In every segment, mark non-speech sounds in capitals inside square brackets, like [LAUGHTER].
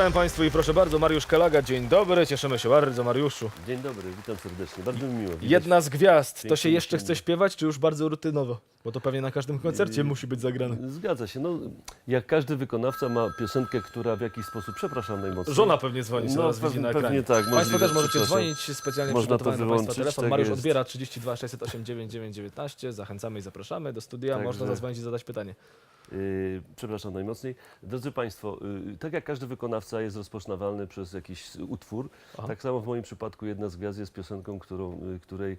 Ogłaszałem Państwu i proszę bardzo, Mariusz Kalaga, dzień dobry, cieszymy się bardzo, Mariuszu. Dzień dobry, witam serdecznie. Bardzo mi miło. Widać- Jedna z gwiazd, to się jeszcze chce śpiewać, czy już bardzo rutynowo? Bo to pewnie na każdym koncercie musi być zagrane. Zgadza się. No, jak każdy wykonawca ma piosenkę, która w jakiś sposób, przepraszam najmocniej. Żona pewnie dzwoni, No, zaraz widzi pewnie- na pewnie ekranie. tak, Państwo możliwe, też możecie przepraszam. dzwonić, specjalnie Można to przygotowany Państwa wyłączyć, telefon. tak Mariusz jest. odbiera 32 608 9919, zachęcamy i zapraszamy do studia, Także- można zadzwonić i zadać pytanie. Yy, przepraszam najmocniej. Drodzy Państwo, yy, tak jak każdy wykonawca jest rozpoznawalny przez jakiś utwór, Aha. tak samo w moim przypadku jedna z gwiazd jest piosenką, którą, yy, której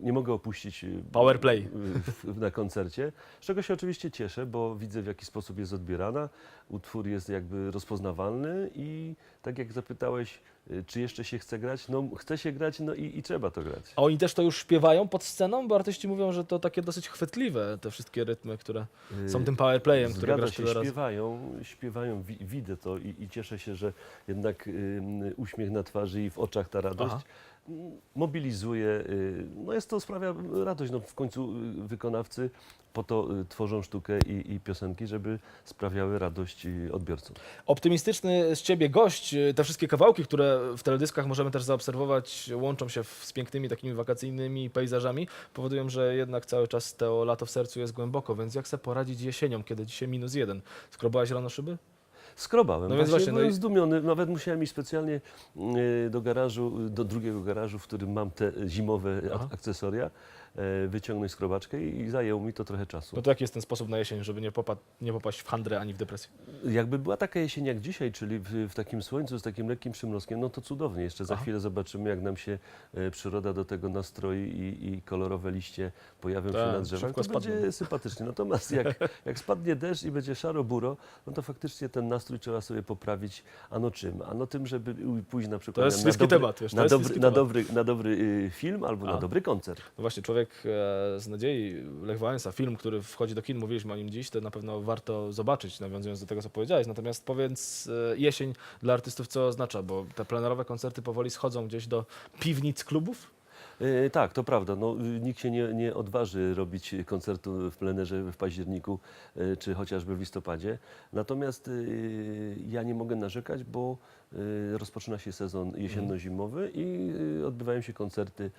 nie mogę opuścić Power play. w- na koncercie, z czego się oczywiście cieszę, bo widzę w jaki sposób jest odbierana. Utwór jest jakby rozpoznawalny i tak jak zapytałeś, czy jeszcze się chce grać, no chce się grać no i, i trzeba to grać. A oni też to już śpiewają pod sceną, bo artyści mówią, że to takie dosyć chwytliwe, te wszystkie rytmy, które są tym powerplayem, które grasz się, tyle śpiewają, śpiewają, wi widzę to i, i cieszę się, że jednak ym, uśmiech na twarzy i w oczach ta radość Aha. mm, mobilizuje. Y, no jest to sprawia radość. No w końcu y, wykonawcy po to y, tworzą sztukę i, i piosenki, żeby sprawiały radość y, odbiorcom. Optymistyczny z ciebie gość. Te wszystkie kawałki, które w teledyskach możemy też zaobserwować, łączą się z pięknymi takimi wakacyjnymi pejzażami, powodują, że jednak cały czas to lato w sercu jest głęboko. Więc jak sobie poradzić jesienią, kiedy dzisiaj minus jeden? Skrobałeś rano szyby? Skrobałem. No więc właśnie, no byłem i- zdumiony. Nawet musiałem iść specjalnie y, do garażu, do drugiego garażu, w którym mam te zimowe Aha. akcesoria, wyciągnąć skrobaczkę i, zajęło mi to trochę czasu. No to jaki jest ten sposób na jesień, żeby nie, popa- nie popaść w handrę ani w depresję? Jakby była taka jesień jak dzisiaj, czyli w, w takim słońcu z takim lekkim przymrozkiem, no to cudownie. Jeszcze za Aha. chwilę zobaczymy, jak nam się e, przyroda do tego nastroi i, i kolorowe liście pojawią Tak, się na drzewach. To będzie spadną. sympatycznie. Natomiast jak, [LAUGHS] jak spadnie deszcz i będzie szaro-buro, no to faktycznie ten nastrój trzeba sobie poprawić. Ano czym? Ano tym, żeby pójść na przykład na, śliski dobry, temat, wiesz, to na, jest dobry, śliski na, temat. dobry, na dobry y, film albo A. na dobry koncert. No właśnie, Człowiek e, z nadziei, Lech Wałęsa, film, który wchodzi do kin, mówiliśmy o nim dziś, to na pewno warto zobaczyć, nawiązując do tego, co powiedziałeś. Natomiast powiedz, e, jesień dla artystów co oznacza, bo te plenerowe koncerty powoli schodzą gdzieś do piwnic klubów? E, tak, to prawda. No, nikt się nie, nie odważy robić koncertu w plenerze w październiku e, czy chociażby w listopadzie. Natomiast y, ja nie mogę narzekać, bo y, rozpoczyna się sezon jesienno-zimowy i y, odbywają się koncerty y,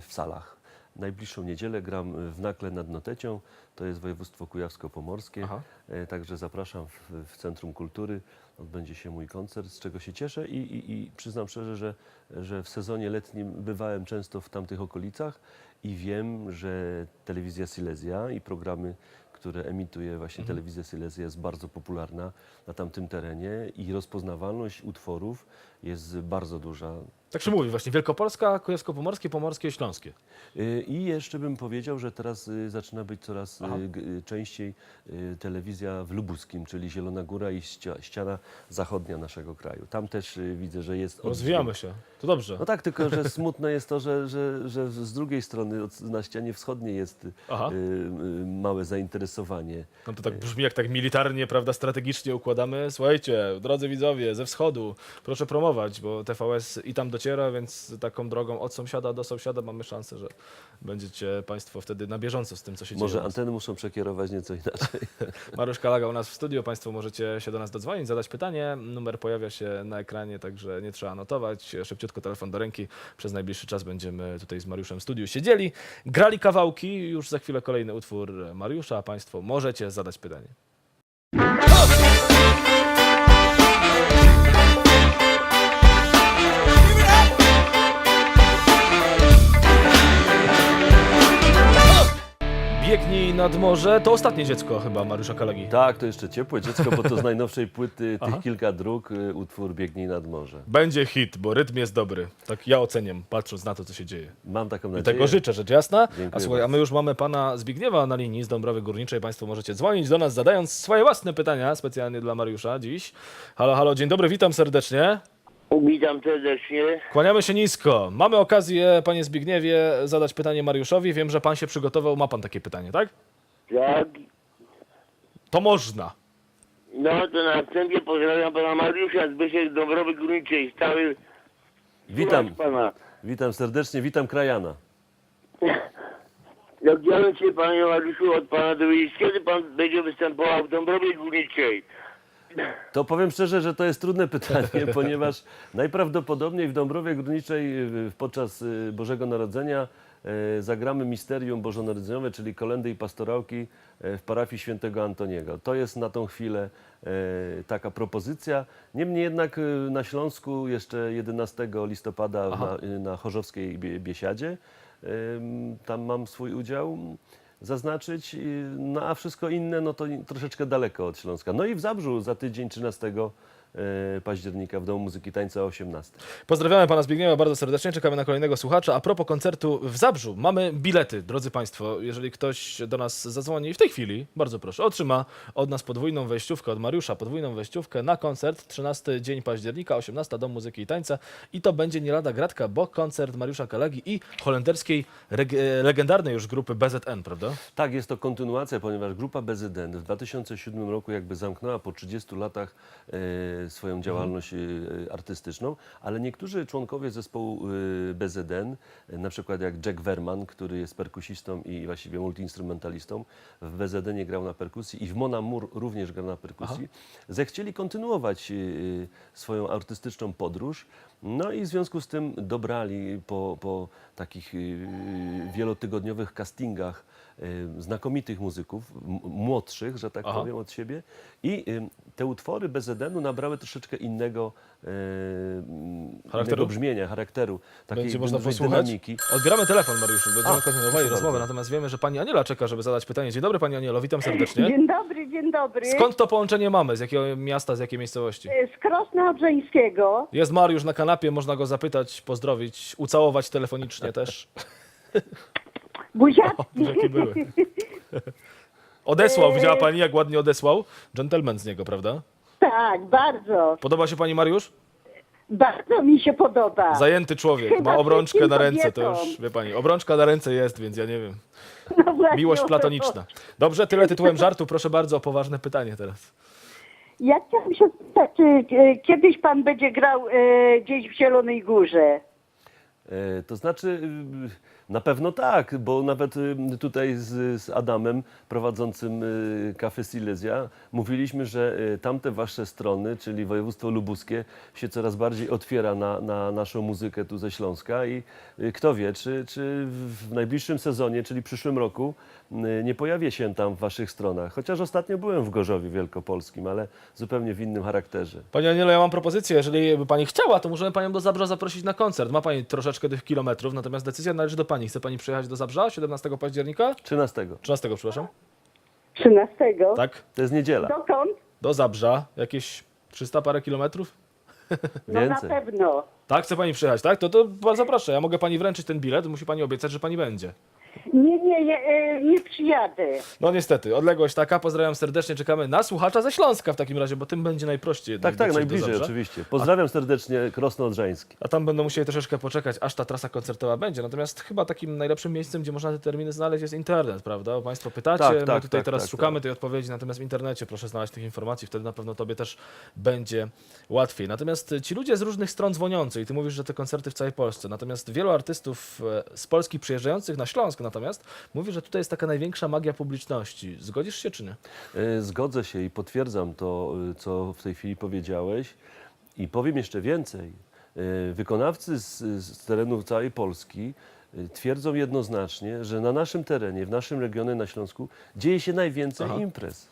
w salach. Najbliższą niedzielę gram w Nakle nad Notecią, to jest województwo kujawsko-pomorskie. Aha. E, Także zapraszam w, w Centrum Kultury. Odbędzie się mój koncert, z czego się cieszę i, i, i przyznam szczerze, że, że w sezonie letnim bywałem często w tamtych okolicach i wiem, że telewizja Silesia i programy, które emituje właśnie telewizja Silesia jest bardzo popularna na tamtym terenie i rozpoznawalność utworów jest bardzo duża. Tak się mówi właśnie, Wielkopolska, Kujawsko-Pomorskie, Pomorskie i Śląskie. Y, I jeszcze bym powiedział, że teraz y, zaczyna być coraz y, Aha. g- y, częściej y, telewizja w Lubuskim, czyli Zielona Góra i ścia- ściana zachodnia naszego kraju. Tam też y, widzę, że jest. Rozwijamy się, to dobrze. No tak, tylko że [LAUGHS] smutne jest to, że, że, że z drugiej strony, od, na ścianie wschodniej jest y, Aha. y, małe zainteresowanie. No to tak brzmi, jak tak militarnie, prawda, strategicznie układamy. Słuchajcie, drodzy widzowie, ze wschodu, proszę promować, bo TVS i tam dociera, więc taką drogą od sąsiada do sąsiada mamy szansę, że będziecie Państwo wtedy na bieżąco z tym, co się Może dzieje. anteny muszą przekierować nieco inaczej. [LAUGHS] Mariusz Kalaga u nas w studiu, Państwo możecie się do nas dodzwonić, zadać pytanie. Numer pojawia się na ekranie, także nie trzeba notować. Szybciutko telefon do ręki. Przez najbliższy czas będziemy tutaj z Mariuszem w studiu siedzieli, grali kawałki. Już za chwilę kolejny utwór Mariusza, a Państwo możecie zadać pytanie. Biegnij nad morze to ostatnie dziecko chyba Mariusza Kalagi. Tak, to jeszcze ciepłe dziecko, bo to z [LAUGHS] najnowszej płyty tych kilka dróg y, utwór Biegnij nad morze. Będzie hit, bo rytm jest dobry. Tak ja oceniam, patrząc na to, co się dzieje. Mam taką I nadzieję. tego życzę, rzecz jasna. Dziękuję A słuchaj, a my już mamy pana Zbigniewa na linii z Dąbrowy Górniczej. Państwo możecie dzwonić do nas, zadając swoje własne pytania specjalnie dla Mariusza dziś. Halo, halo, dzień dobry, witam serdecznie. Witam serdecznie. Kłaniamy się nisko. Mamy okazję, panie Zbigniewie, zadać pytanie Mariuszowi. Wiem, że pan się przygotował. Ma pan takie pytanie, tak? Tak. To można. No to na wstępie pozdrawiam pana Mariusza Zbyszek Dąbrowy Górniczej. Stały Witam, słuchacz pana. witam serdecznie, witam krajana. Ja chciałem się panie Mariuszu od pana dowiedzieć, kiedy pan będzie występował w Dąbrowie Górniczej. To powiem szczerze, że to jest trudne pytanie, [LAUGHS] ponieważ najprawdopodobniej w Dąbrowie Górniczej y, podczas y, Bożego Narodzenia y, zagramy misterium bożonarodzeniowe, czyli kolendy i pastorałki w parafii świętego Antoniego. To jest na tą chwilę taka propozycja. Niemniej jednak na Śląsku jeszcze 11 listopada Aha. na, na Chorzowskiej Bie- Biesiadzie, tam mam swój udział zaznaczyć, y, no a wszystko inne no to troszeczkę daleko od Śląska. No i w Zabrzu za tydzień 13 e, października w Domu Muzyki Tańca o 18. Pozdrawiamy pana Zbigniewa bardzo serdecznie, czekamy na kolejnego słuchacza. A propos koncertu w Zabrzu, mamy bilety, drodzy państwo. Jeżeli ktoś do nas zadzwoni w tej chwili, bardzo proszę, otrzyma od nas podwójną wejściówkę, od Mariusza podwójną wejściówkę na koncert 13 dzień października, 18 Dom Muzyki i Tańca i to będzie nie lada gratka, bo koncert Mariusza Kalegi i holenderskiej reg- e, legendarnej już grupy BZN, prawda? Tak, jest to kontynuacja, ponieważ grupa BZN w 2007 roku jakby zamknęła po 30 latach e, swoją działalność e, artystyczną, ale niektórzy członkowie zespołu e, BZN, na przykład jak Jack Werman, który jest perkusistą i właściwie multiinstrumentalistą, w BZN grał na perkusji i w Mona Moore również grał na perkusji, zechcieli kontynuować e, swoją artystyczną podróż. No i w związku z tym dobrali po, po takich y, wielotygodniowych castingach y, znakomitych muzyków, młodszych, że tak Aha. powiem, od siebie. I y, te utwory BZN-u nabrały troszeczkę innego, y, Charakteru? innego brzmienia, charakteru, takiej Będzie można posłuchać. dynamiki. Odbieramy telefon, Mariuszu, będziemy A, kontynuowali rozmowę, natomiast wiemy, że pani Aniela czeka, żeby zadać pytanie. Dzień dobry pani Anielo, witam serdecznie. Dzień dobry, dzień dobry. Skąd to połączenie mamy? Z jakiego miasta, z jakiej miejscowości? Z Krosna Odrzeńskiego. Jest Mariusz na kanapie, można go zapytać, pozdrowić, ucałować telefonicznie też. Buziaczki. Jakie były. [LAUGHS] Odesłał, widziała pani jak ładnie odesłał? Gentleman z niego, prawda? tak, bardzo. Podoba się pani Mariusz? Bardzo mi się podoba. Zajęty człowiek, Chyba ma obrączkę wszystkim na ręce, to kobietom. już, wie pani, obrączka na ręce jest, więc ja nie wiem. No właśnie, Miłość o to platoniczna. Dobrze, tyle tytułem żartu, proszę bardzo o poważne pytanie teraz. Ja chciałam się spytać, czy kiedyś pan będzie grał e, gdzieś w Zielonej Górze? E, To znaczy, y, na pewno tak, bo nawet y, tutaj z, z Adamem, prowadzącym y, Cafe Silesia, mówiliśmy, że tamte wasze strony, czyli województwo lubuskie, się coraz bardziej otwiera na, na naszą muzykę tu ze Śląska i kto wie, czy, czy w najbliższym sezonie, czyli przyszłym roku, nie pojawię się tam w waszych stronach. Chociaż ostatnio byłem w Gorzowie Wielkopolskim, ale zupełnie w innym charakterze. Pani Anielo, ja mam propozycję, jeżeli by pani chciała, to możemy panią do Zabrza zaprosić na koncert. Ma pani troszeczkę tych kilometrów, natomiast decyzja należy do pani. Chce pani przyjechać do Zabrza 17 października? 13. 13, przepraszam. 13. Tak? To jest niedziela. Dokąd? Do Zabrza, jakieś 300 parę kilometrów? No Więcej. na pewno. Tak, chce pani przyjechać, tak? To, to bardzo proszę, ja mogę pani wręczyć ten bilet, musi pani obiecać, że pani będzie. Nie, nie, nie, e, nie przyjadę. No niestety, odległość taka, pozdrawiam serdecznie, czekamy na słuchacza ze Śląska w takim razie, bo tym będzie najprościej. Tak, tak, dotrzeć do najbliżej Zabrza. oczywiście. Pozdrawiam serdecznie Krosno Odrzański. A tam będą musieli troszeczkę poczekać, aż ta trasa koncertowa będzie. Natomiast chyba takim najlepszym miejscem, gdzie można te terminy znaleźć, jest internet, prawda? Bo Państwo pytacie, Tak, my tak, tutaj tak, teraz tak, szukamy tej odpowiedzi, natomiast w internecie proszę znaleźć tych informacji, wtedy na pewno Tobie też będzie łatwiej. Natomiast ci ludzie z różnych stron dzwoniący, i Ty mówisz, że te koncerty w całej Polsce, natomiast wielu artystów e, z Polski przyjeżdżających na Śląsk natomiast mówi, że tutaj jest taka największa magia publiczności. Zgodzisz się czy nie? E, Zgodzę się i potwierdzam to, e, co w tej chwili powiedziałeś. I powiem jeszcze więcej. E, Wykonawcy z, z terenów całej Polski twierdzą jednoznacznie, że na naszym terenie, w naszym regionie na Śląsku dzieje się najwięcej Aha. imprez.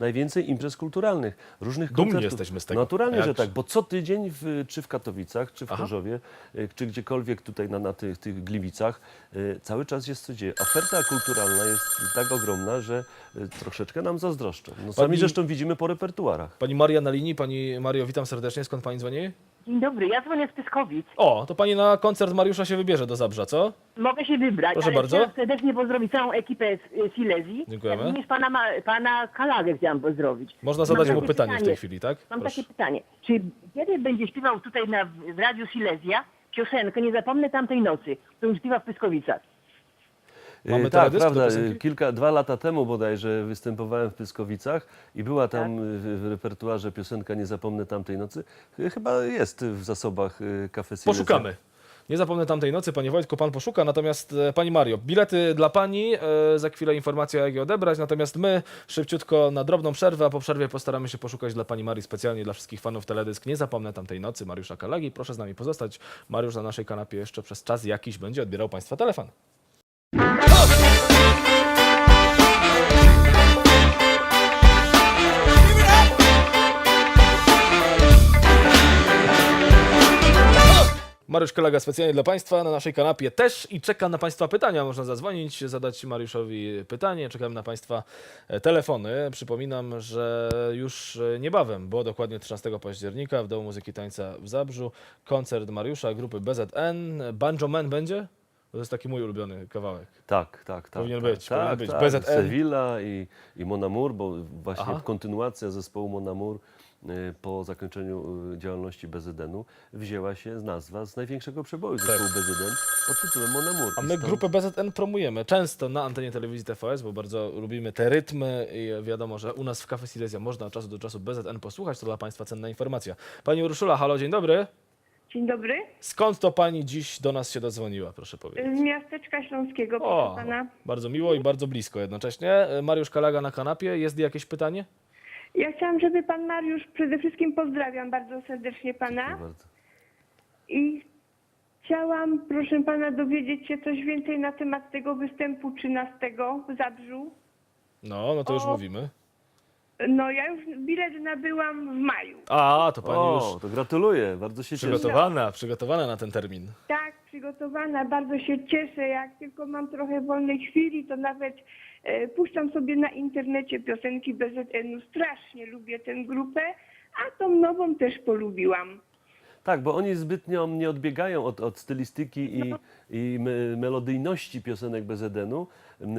Najwięcej imprez kulturalnych, różnych Dumni koncertów. jesteśmy z tego. Naturalnie, że tak, bo co tydzień, w, czy w Katowicach, czy w Aha. Chorzowie, e, czy gdziekolwiek tutaj na, na tych, tych Gliwicach, e, cały czas jest co dzieje. Oferta kulturalna jest tak ogromna, że e, troszeczkę nam zazdroszczą. No, sami Pani- zresztą widzimy po repertuarach. Pani Maria na linii. Pani Mario, witam serdecznie. Skąd Pani dzwoni? Dzień dobry, ja dzwonię z Pyskowic. O, to Pani na koncert Mariusza się wybierze do Zabrza, co? Mogę się wybrać, Proszę ale bardzo. chciałam serdecznie pozdrowić całą ekipę z y, Silesii. Dziękujemy. Jak również pana, ma, pana Kalagę chciałam pozdrowić. Można zadać mu takie pytanie w tej chwili, tak? Mam Proszę. takie pytanie. Czy kiedy będzie śpiewał tutaj na, w Radiu Silesia piosenkę Nie zapomnę tamtej nocy, którą śpiewa w Pyskowicach? Mamy E, tak, teledysk prawda. piosenki? Kilka, dwa lata temu bodajże występowałem w Pyskowicach i była tam w, w repertuarze piosenka Nie zapomnę tamtej nocy. Ch- Chyba jest w zasobach e, Cafe Silesia. Poszukamy. Nie zapomnę tamtej nocy, panie Wojtku, pan poszuka, natomiast e, pani Mario, bilety dla pani, e, za chwilę informacja jak je odebrać, natomiast my szybciutko na drobną przerwę, a po przerwie postaramy się poszukać dla pani Marii specjalnie dla wszystkich fanów teledysk. Nie zapomnę tamtej nocy Mariusza Kalagi, proszę z nami pozostać. Mariusz na naszej kanapie jeszcze przez czas jakiś będzie odbierał państwa telefon. Mariusz Kalaga specjalnie dla Państwa na naszej kanapie też i czeka na Państwa pytania. Można zadzwonić, zadać Mariuszowi pytanie. Czekam na Państwa e, telefony. Przypominam, że już e, niebawem, bo dokładnie 13 października w Domu Muzyki Tańca w Zabrzu koncert Mariusza grupy BZN. Banjo Man będzie? To jest taki mój ulubiony kawałek. Tak, tak, tak. Powinien tak, być, tak, powinien być. Tak. BZN. Sevilla i, i Mon Amour, bo właśnie Aha. kontynuacja zespołu Mon Amour y, po zakończeniu y, działalności BZN-u wzięła się z nazwa z największego przeboju zespołu BZN pod tytułem Mon Amour. Tak. A I my stąd- grupę BZN promujemy często na antenie telewizji TVS, bo bardzo lubimy te rytmy i wiadomo, że u nas w Cafe Silesia można od czasu do czasu BZN posłuchać. To dla Państwa cenna informacja. Pani Urszula, halo, dzień dobry. Dzień dobry. Skąd to Pani dziś do nas się dodzwoniła, proszę Z powiedzieć? miasteczka śląskiego, proszę O, pana. bardzo miło i bardzo blisko jednocześnie. Mariusz Kalaga na kanapie. Jest jakieś pytanie? Ja chciałam, żeby pan Mariusz, przede wszystkim pozdrawiam bardzo serdecznie pana. Dziękuję bardzo. I chciałam, proszę pana, dowiedzieć się coś więcej na temat tego występu 13 w Zabrzu. No, no to już O. mówimy. No ja już bilet nabyłam w maju. A, to Pani O, już to gratuluję, bardzo się cieszę. przygotowana, przygotowana na ten termin. Tak, przygotowana, bardzo się cieszę. Jak tylko mam trochę wolnej chwili, to nawet puszczam sobie na internecie piosenki BZN-u. Strasznie lubię tę grupę, a tą nową też polubiłam. Tak, bo oni zbytnio nie odbiegają od, od stylistyki i, i me, melodyjności piosenek BZN-u.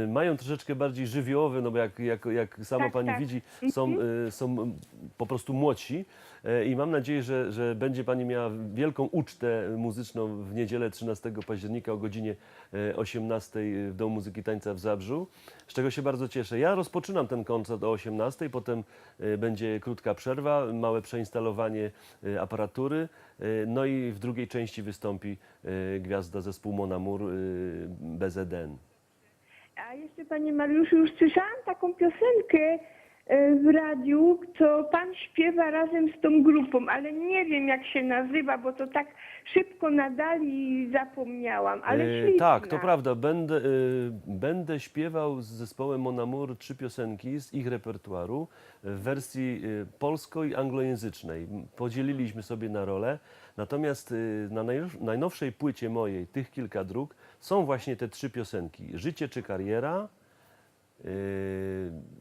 Mają troszeczkę bardziej żywiołowe, no bo jak, jak, jak sama Tak, pani tak. widzi, są, y, są po prostu młodsi. E, I mam nadzieję, że, że będzie pani miała wielką ucztę muzyczną w niedzielę 13 października o godzinie e, 18 w Domu Muzyki Tańca w Zabrzu, z czego się bardzo cieszę. Ja rozpoczynam ten koncert o 18, potem e, będzie krótka przerwa, małe przeinstalowanie e, aparatury, e, no i w drugiej części wystąpi e, gwiazda zespół Mon Amour e, BZN. A jeszcze, panie Mariuszu, już słyszałam taką piosenkę e, w radiu, co pan śpiewa razem z tą grupą, ale nie wiem jak się nazywa, bo to tak szybko nadali i zapomniałam, ale E, śliczna. Tak, to prawda. Będę, e, będę śpiewał z zespołem Mon Amour trzy piosenki z ich repertuaru w wersji e, polsko- i anglojęzycznej. Podzieliliśmy sobie na role. Natomiast e, na najnow- najnowszej płycie mojej, tych kilka dróg, są właśnie te trzy piosenki. Życie czy kariera, Yy,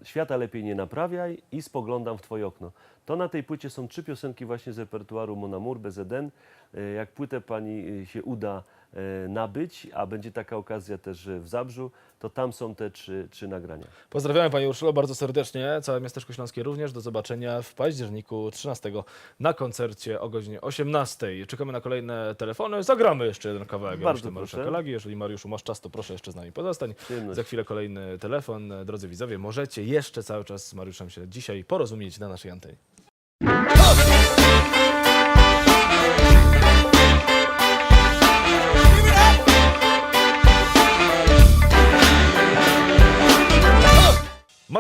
Świata lepiej nie naprawiaj i Spoglądam w twoje okno. To na tej płycie są trzy piosenki właśnie z repertuaru Mon Amour, BZN. Yy, Jak płytę pani yy, się uda nabyć, a będzie taka okazja też w Zabrzu, to tam są te trzy, trzy nagrania. Pozdrawiamy Pani Urszulo bardzo serdecznie, całe miasteczko śląskie również. Do zobaczenia w październiku 13 na koncercie o godzinie 18. Czekamy na kolejne telefony. Zagramy jeszcze jeden kawałek Bardzo Mariusza. Kalagi. Jeżeli Mariuszu masz czas, to proszę jeszcze z nami pozostań. Przyjemność. Za chwilę kolejny telefon. Drodzy widzowie, możecie jeszcze cały czas z Mariuszem się dzisiaj porozumieć na naszej antenie.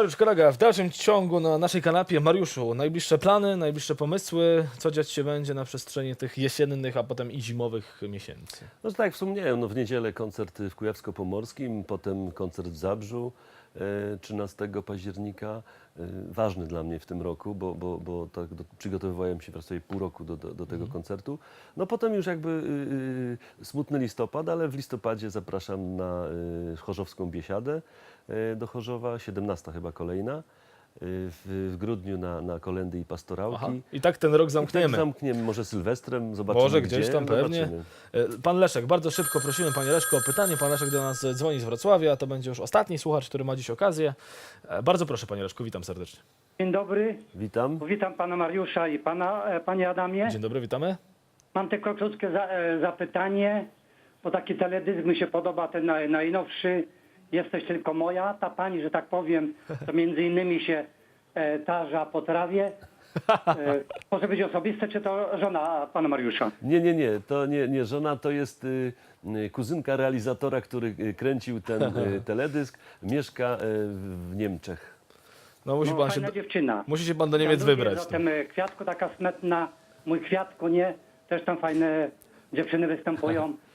Mariusz Kalaga w dalszym ciągu na naszej kanapie. Mariuszu, najbliższe plany, najbliższe pomysły, co dziać się będzie na przestrzeni tych jesiennych, a potem i zimowych miesięcy? No to tak jak wspomniałem, no w niedzielę koncert w Kujawsko-Pomorskim, potem koncert w Zabrzu e, 13 października. E, Ważny dla mnie w tym roku, bo, bo, bo tak do, przygotowywałem się prawie pół roku do, do, do tego koncertu. No potem już jakby y, y, smutny listopad, ale w listopadzie zapraszam na y, Chorzowską Biesiadę do Chorzowa, 17 chyba kolejna. Y, W, w grudniu na, na kolendy i pastorałki. Aha. I tak ten rok I tak zamkniemy. zamkniemy, może Sylwestrem, zobaczymy Może gdzieś gdzie, tam pewnie. zobaczymy. E, Pan Leszek, bardzo szybko prosimy Panie Leszko o pytanie. Pan Leszek do nas dzwoni z Wrocławia, to będzie już ostatni słuchacz, który ma dziś okazję. E, Bardzo proszę Panie Leszku, witam serdecznie. Dzień dobry, Witam. witam pana Mariusza i pana, e, panie Adamie. Dzień dobry, witamy. Mam tylko krótkie za, zapytanie, bo taki teledysk mi się podoba, ten naj, najnowszy. Jesteś tylko moja, ta pani, że tak powiem, to między innymi się e, tarza po trawie. E, [LAUGHS] Może być osobiste, czy to żona pana Mariusza? Nie, nie, nie, to nie, nie żona, to jest y, y, kuzynka realizatora, który y, kręcił ten [LAUGHS] y, teledysk. Mieszka y, w Niemczech. No musi No, pan się, fajna dziewczyna. musi się pan do Niemiec Ja lubię wybrać. Zatem e, kwiatku taka smętna, mój kwiatku nie, też tam fajne dziewczyny występują. [LAUGHS]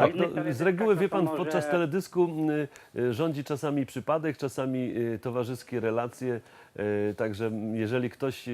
Tak, innych no, z reguły to wie to pan, podczas teledysku y, rządzi czasami przypadek, czasami y, towarzyskie relacje. y, Także jeżeli ktoś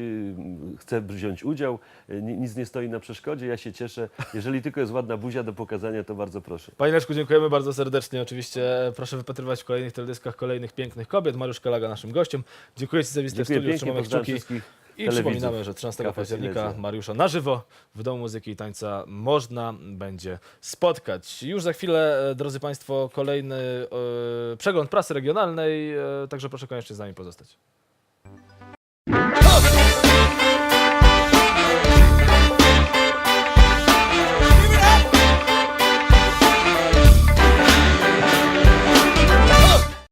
chce wziąć udział, ni- nic nie stoi na przeszkodzie, ja się cieszę. Jeżeli tylko jest ładna buzia do pokazania, to bardzo proszę. Panie Leszku, dziękujemy bardzo serdecznie. Oczywiście proszę wypatrywać w kolejnych teledyskach kolejnych pięknych kobiet. Mariusz Kalaga naszym gościem. Dziękuję Ci za wizytę w Dziękuję studiu. pięknie, Trzymamy kciuki. wszystkich I przypominamy, że 13 Kafe października Silesia. Mariusza na żywo w Domu Muzyki i Tańca można będzie spotkać. Już za chwilę, e, drodzy Państwo, kolejny e, przegląd prasy regionalnej, e, także proszę koniecznie z nami pozostać.